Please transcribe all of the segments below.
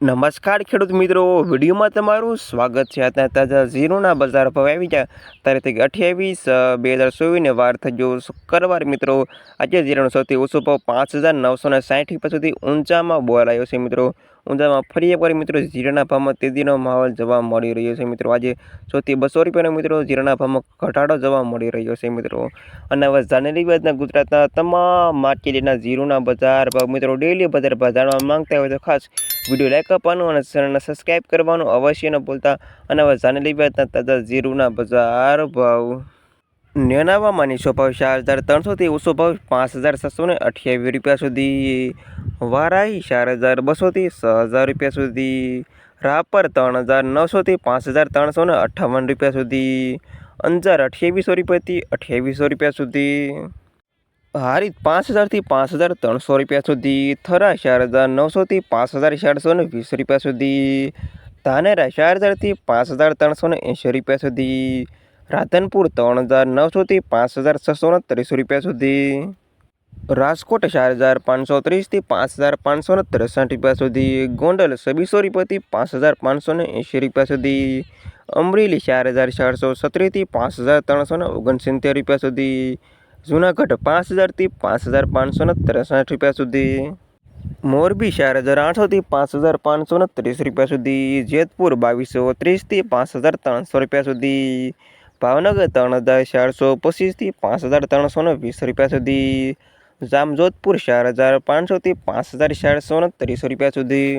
નમસ્કાર ખેડૂત મિત્રો, વિડીયોમાં તમારું સ્વાગત છે. આજના તાજા ઝીરોના બજાર ભાવ આવી ગયા. તારીખ અઠ્યાવીસ બે હજાર ચોવીસને વાર થયો શુક્રવાર મિત્રો. આજે ઝીરોનો સૌથી ઓછો ભાવ પાંચ હજાર નવસો ને સાઠ રૂપિયા સુધી ઊંચામાં બોલાયો છે મિત્રો. ઊંચામાં ફરી એકવાર મિત્રો જીરાના ભાવમાં તેજીનો માહોલ જોવા મળી રહ્યો છે મિત્રો. આજે સૌથી બસો રૂપિયાનો મિત્રો જીરાના ભાવમાં ઘટાડો જોવા મળી રહ્યો છે મિત્રો. અને હવે જાન્યુઆરી બાદના ગુજરાતના તમામ માર્કેટના જીરુના બજાર ભાવ મિત્રો ડેલી બજાર ભાવ જાણવા માંગતા હોય તો ખાસ વીડિયો લાઈક આપવાનું અને ચેનલને સબસ્ક્રાઈબ કરવાનું અવશ્ય ન ભૂલતા. અને હવે જાન્યુઆરી બાદના તાજા જીરુના બજાર ભાવ નેનાવામાં નીચો ભાવ ચાર હજાર ત્રણસોથી ઓછો ભાવ પાંચ હજાર છસો ને અઠ્યાવીસ રૂપિયા સુધી. વારાઈ ચાર હજાર બસોથી છ હજાર રૂપિયા સુધી. રાપર ત્રણ હજાર નવસોથી પાંચ હજાર ત્રણસો ને અઠ્ઠાવન રૂપિયા સુધી. અંજાર અઠ્યાવીસો રૂપિયાથી અઠ્યાવીસો રૂપિયા સુધી. હારી પાંચ હજારથી પાંચ હજાર ત્રણસો રૂપિયા સુધી. થરા ચાર હજાર નવસોથી પાંચ હજાર ચારસો ને વીસ રૂપિયા સુધી. ધાનેરા ચાર હજારથી પાંચ હજાર ત્રણસો ને એંશી રૂપિયા સુધી. રાધનપુર ત્રણ હજાર નવસોથી પાંચ હજાર છસો ત્રીસ રૂપિયા સુધી. રાજકોટ ચાર હજાર પાંચસો ત્રીસથી પાંચ હજાર પાંચસો ને ત્રેસઠ રૂપિયા સુધી. ગોંડલ છવ્વીસો રૂપિયાથી પાંચ હજાર પાંચસો ને એંશી રૂપિયા સુધી. અમરેલી ચાર હજાર ચારસો સત્રીસથી પાંચ હજાર ત્રણસો ને ઓગણસિત્તેર રૂપિયા સુધી. જૂનાગઢ પાંચ હજારથી પાંચ હજાર પાંચસો ને ત્રેસઠ રૂપિયા સુધી. મોરબી ચાર હજાર આઠસોથી પાંચ હજાર પાંચસો ને ત્રીસ રૂપિયા સુધી. જેતપુર બાવીસો ત્રીસથી પાંચ હજાર ત્રણસો રૂપિયા સુધી. ભાવનગર ત્રણ હજાર ચારસો પચીસથી પાંચ હજાર ત્રણસો વીસ રૂપિયા સુધી. જામજોધપુર ચાર હજાર પાંચસોથી પાંચ હજાર ચારસો ત્રીસ રૂપિયા સુધી.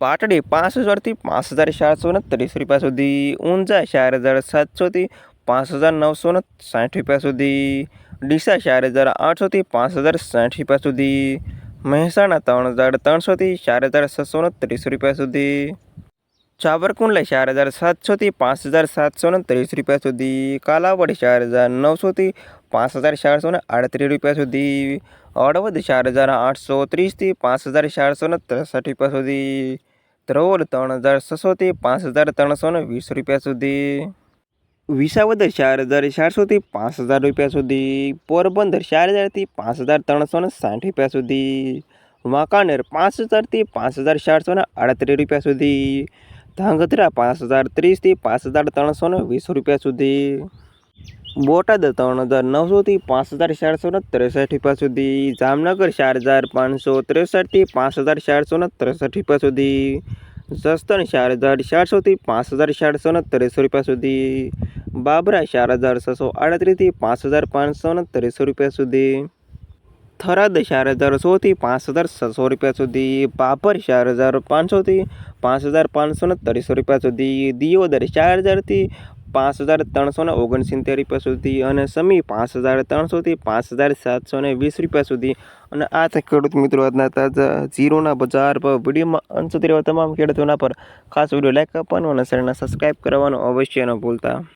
પાટડી પાંચ હજારથી પાંચ હજાર ચારસો ત્રીસ રૂપિયા સુધી. ઊંઝા ચાર હજાર સાતસોથી પાંચ હજાર નવસો સાઠ રૂપિયા સુધી. ડીસા ચાર હજાર આઠસોથી પાંચ હજાર સાઠ રૂપિયા સુધી. મહેસાણા ત્રણ હજાર ત્રણસોથી ચાર હજાર છસો ત્રીસ રૂપિયા સુધી. સાવરકુંડલા ચાર હજાર સાતસોથી પાંચ હજાર સાતસો ને ત્રીસ રૂપિયા સુધી, કાલાવડ ચાર હજાર નવસોથી પાંચ હજાર ચારસો ને આડત્રીસ રૂપિયા સુધી, હળવદ ચાર હજાર આઠસો ત્રીસથી પાંચ હજાર ચારસો ને ત્રેસઠ રૂપિયા સુધી ધ્રોલ ત્રણ હજાર છસોથી પાંચ હજાર ત્રણસો ને વીસ રૂપિયા સુધી વિસાવદર ચાર હજાર ચારસોથી પાંચ હજાર રૂપિયા સુધી, પોરબંદર ચાર હજારથી પાંચ હજાર ત્રણસો ને સાઠ રૂપિયા સુધી, વાંકાનેર પાંચ હજારથી પાંચ હજાર ચારસો ને આડત્રીસ રૂપિયા સુધી ધાંગધ્રા પાંચ હજાર ત્રીસથી પાંચ હજાર ત્રણસો ને વીસ રૂપિયા સુધી. બોટાદ ત્રણ હજાર નવસોથી પાંચ હજાર ચારસો ને ત્રેસઠ રૂપિયા સુધી. જામનગર ચાર હજાર પાંચસો ત્રેસઠથી પાંચ હજાર ચારસો ને ત્રેસઠ રૂપિયા સુધી. જસદણ ચાર હજાર ચારસોથી પાંચ હજાર ચારસો ને ત્રેસો રૂપિયા સુધી. બાબરા ચાર હજાર છસો આડત્રીસથી પાંચ હજાર પાંચસો ને ત્રેસો રૂપિયા સુધી. થરાદ ચાર હજાર સોથી પાંચ હજાર છસો રૂપિયા સુધી, પાપર ચાર હજાર પાંચસોથી પાંચ હજાર પાંચસો ને ત્રીસો રૂપિયા સુધી, દિયોદર ચાર હજારથી પાંચ હજાર ત્રણસો ને ઓગણસિત્તેર રૂપિયા સુધી અને સમી પાંચ હજાર ત્રણસોથી પાંચ હજાર સાતસો ને વીસ રૂપિયા સુધી. અને આ છે ખેડૂત મિત્રો આજના તાજા જીરોના બજાર પર વિડીયોમાં અંત સુધી રહેવા તમામ ખેડૂતોના પર ખાસ વીડિયો લાઇક આપવાનો અને ચેનલને સબસ્ક્રાઈબ કરવાનું અવશ્ય ન ભૂલતા.